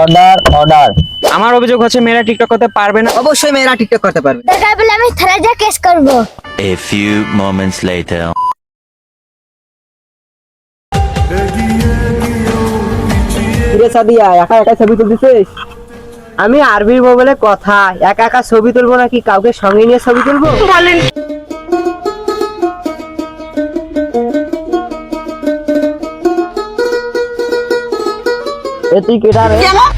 Order order আমার অভিযোগ হচ্ছে মেয়েরা টিকটক করতে পারবে না। অবশ্যই মেয়েরা টিকটক করতে পারবে। দরকার বলে আমি থানায় যা কেস করব। A few moments later. কিরে সাদিয়া একা একা ছবি তুলতেছিস? আমি আরবির বলে কথা একা একা ছবি তুলবো নাকি কাউকে সঙ্গে নিয়ে ছবি তুলবো? বলেন। তুই কেডা রে?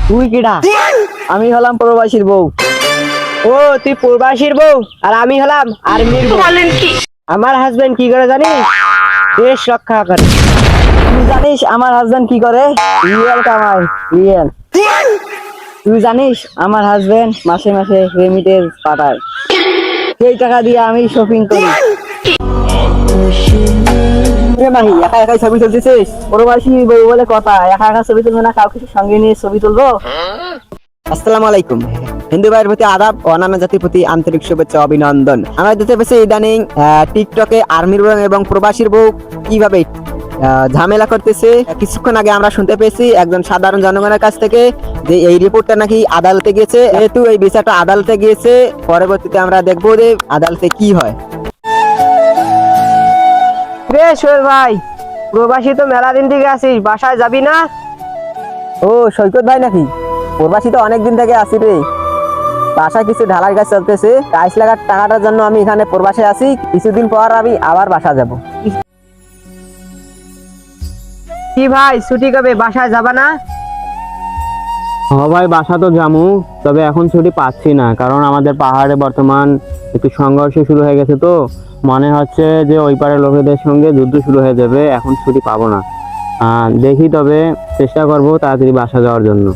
তুই কেডা? আমি হলাম প্রবাসীর বউ। ও তুই প্রবাসীর বউ? আর আমি হলাম আর্মির বউ। বলেন কি? আমার হাজবেন্ড কি করে জানিস? দেশ রক্ষা করে। তুই জানিস আমার হাজবেন্ড কি করে? রিয়েল কামাই রিয়েল। তুই জানিস আমার হাজবেন্ড মাসে মাসে রেমিটেন্স পাঠায়। সেই টাকা দিয়ে আমি শপিং করি। মাহি একা একাই ছবি তুলতেছিস? বলে কথা, একা একা ছবি না, কাউকে সঙ্গে নিয়ে ছবি তুলবো? আসসালামু আলাইকুম। হিন্দু ভাইয়ের প্রতি আদাব ও জাতির প্রতি আন্তরিক শুভেচ্ছা, অভিনন্দন। আমরা দেখতে পেয়েছি ইদানিং টিকটকে আর্মির এবং প্রবাসীর বউ কীভাবে ঝামেলা করতেছে। কিছুক্ষণ আগে আমরা শুনতে পেয়েছি একজন সাধারণ জনগণের কাছ থেকে যে এই রিপোর্টটা নাকি আদালতে গিয়েছে। যেহেতু এই বিচারটা আদালতে গিয়েছে, পরবর্তীতে আমরা দেখব যে আদালতে কি হয়। রে সোহেল ভাই প্রবাসী তো মেলা দিন থেকে আছিস বাসায় যাবি না? ও সৈকত ভাই নাকি? প্রবাসী তো অনেক দিন থেকে আছি রে। বাসায় কিছু ঢালাই কাজ চলতেছে টাইস লাগার টাকাটার জন্য আমি এখানে প্রবাসে আছি কিছুদিন পর আমি আবার বাসা যাব। কি ভাই ছুটি কবে? বাসায় যাবা না? হ্যাঁ ভাই বাসা তো জামু তবে এখন ছুটি পাচ্ছি না কারণ আমাদের পাহাড়ে বর্তমান একটু সংঘর্ষ শুরু হয়ে গেছে তো। মনে হচ্ছে যে ওই পারের লোকেদের সঙ্গে যুদ্ধ শুরু হয়ে যাবে এখন ছুটি পাবো না। আহ, দেখি তবে চেষ্টা করব তাড়াতাড়ি বাসা যাওয়ার জন্য।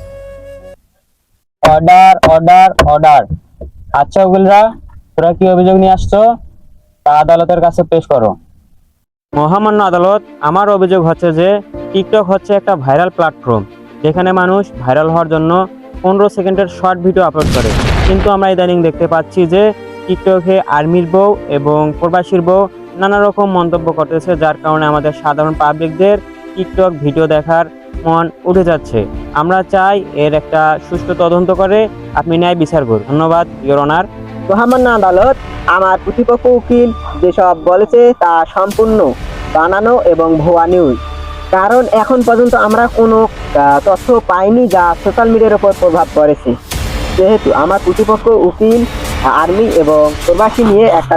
অর্ডার অর্ডার অর্ডার আচ্ছা উকিলরা তোরা কি অভিযোগ নিয়ে আসছো? তা আদালতের কাছে পেশ করো। মহামান্য আদালত আমার অভিযোগ হচ্ছে যে টিকটক হচ্ছে একটা ভাইরাল প্ল্যাটফর্ম। যেখানে মানুষ ভাইরাল হওয়ার জন্য পনেরো সেকেন্ডের শর্ট ভিডিও আপলোড করে। কিন্তু আমরা ইদানিং দেখতে পাচ্ছি যে টিকটকে আর্মির বউ এবং প্রবাসীর বউ নানা রকম মন্তব্য করতেছে, যার কারণে আমাদের সাধারণ পাবলিকদের টিকটক ভিডিও দেখার মন উঠে যাচ্ছে। আমরা চাই এর একটা সুষ্ঠু তদন্ত করে আপনি ন্যায় বিচার করুন। ধন্যবাদ ইয়োর অনার মহামান্য আদালত আমার প্রতিপক্ষ উকিল, যেসব বলেছে তা সম্পূর্ণ, বানানো এবং ভুয়া নিউজ কারণ এখন পর্যন্ত আমরা কোনো তথ্য পাইনি যা সোশ্যাল মিডিয়ার উপর প্রভাব পড়েছে। যেহেতু আমার প্রতিপক্ষ উকিল, আর্মি এবং প্রবাসী নিয়ে একটা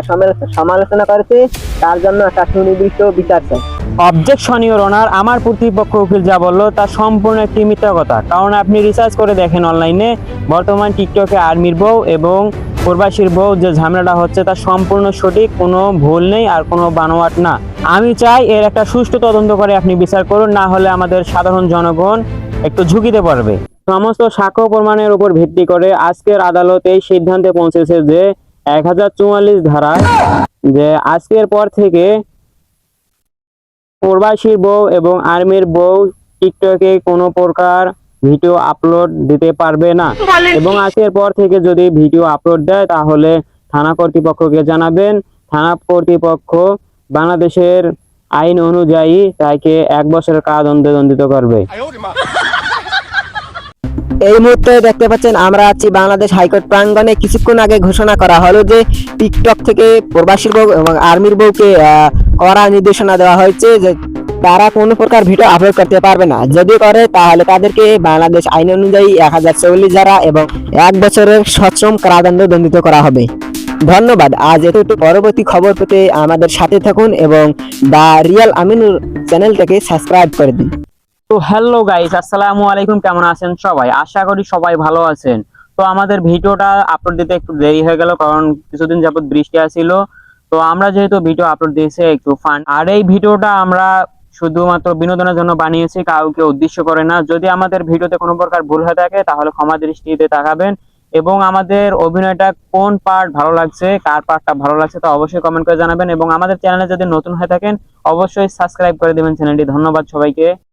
সমালোচনা করেছে, তার জন্য একটা সুনির্দিষ্ট বিচার চাই। অবজেকশন ইওর অনার আমার প্রতিপক্ষ উকিল যা বলল তা সম্পূর্ণ একটি মিথ্যা কথা কারণ আপনি রিসার্চ করে দেখেন অনলাইনে বর্তমান টিকটকে আর্মির বউ এবং প্রবাসীর বউ যে ঝামেলাটা হচ্ছে তা সম্পূর্ণ সঠিক, কোনো ভুল নেই আর কোনো বানোয়াট না। আমি চাই এর একটা সুষ্ঠু তদন্ত করে আপনি বিচার করুন না হলে আমাদের সাধারণ জনগণ একটু ঝুঁকিতে পড়বে। সমস্ত সাক্ষ্য প্রমাণের উপর ভিত্তি করে আজকের আদালত এই সিদ্ধান্তে পৌঁছেছে যে এক হাজার চুয়াল্লিশ ধারা যে আজকের পর থেকে প্রবাসীর বউ এবং আর্মির বউ টিকটকে কোনো প্রকার ভিডিও আপলোড দিতে পারবে না। এবং আজকের পর থেকে যদি ভিডিও আপলোড দেয় তাহলে থানা কর্তৃপক্ষকে জানাবেন। থানা কর্তৃপক্ষ বাংলাদেশের আইন অনুযায়ী তাকে এক বছরের কারাদণ্ডে দণ্ডিত করবে। এই মুহূর্তে দেখতে পাচ্ছেন আমরা আছি বাংলাদেশ হাইকোর্ট প্রাঙ্গণে। কিছুক্ষণ আগে ঘোষণা করা হলো যে টিকটক থেকে প্রবাসীর বউ এবং আর্মির বউকে আহ, কড়া নির্দেশনা দেওয়া হয়েছে যে তারা কোনো প্রকার ভিডিও আপলোড করতে পারবে না। যদি করে তাহলে তাদেরকে বাংলাদেশ আইন অনুযায়ী এক হাজার চল্লিশ ধারা এবং এক বছরের সশ্রম কারাদণ্ড দণ্ডিত করা হবে। ধন্যবাদ। আজ এতটুকু পরবর্তী খবর পেতে আমাদের সাথে থাকুন এবং দ্য রিয়েল আমিনুর চ্যানেলটাকে সাবস্ক্রাইব করে দিন। তো হ্যালো গাইস, আসসালামু আলাইকুম, কেমন আছেন সবাই? আশা করি সবাই ভালো আছেন। তো আমাদের ভিডিওটা আপলোড দিতে একটু দেরি হয়ে গেল, কারণ কিছুদিন যাবত বৃষ্টি আসছিল তো আমরা যেহেতু ভিডিও আপলোড দিয়েছি একটু ফান আর এই ভিডিওটা আমরা শুধুমাত্র বিনোদনের জন্য বানিয়েছি, কাউকে উদ্দেশ্য করে না। যদি আমাদের ভিডিওতে কোনো প্রকার ভুল হয়ে থাকে, তাহলে ক্ষমা দৃষ্টিতে তাকাবেন। এবং আমাদের অভিনয়টা কোন পার্ট ভালো লাগছে, কার পার্টটা ভালো লাগছে তা অবশ্যই কমেন্ট করে জানাবেন এবং আমাদের চ্যানেলে যদি নতুন হয়ে থাকেন, অবশ্যই সাবস্ক্রাইব করে দেবেন চ্যানেলটি ধন্যবাদ সবাইকে।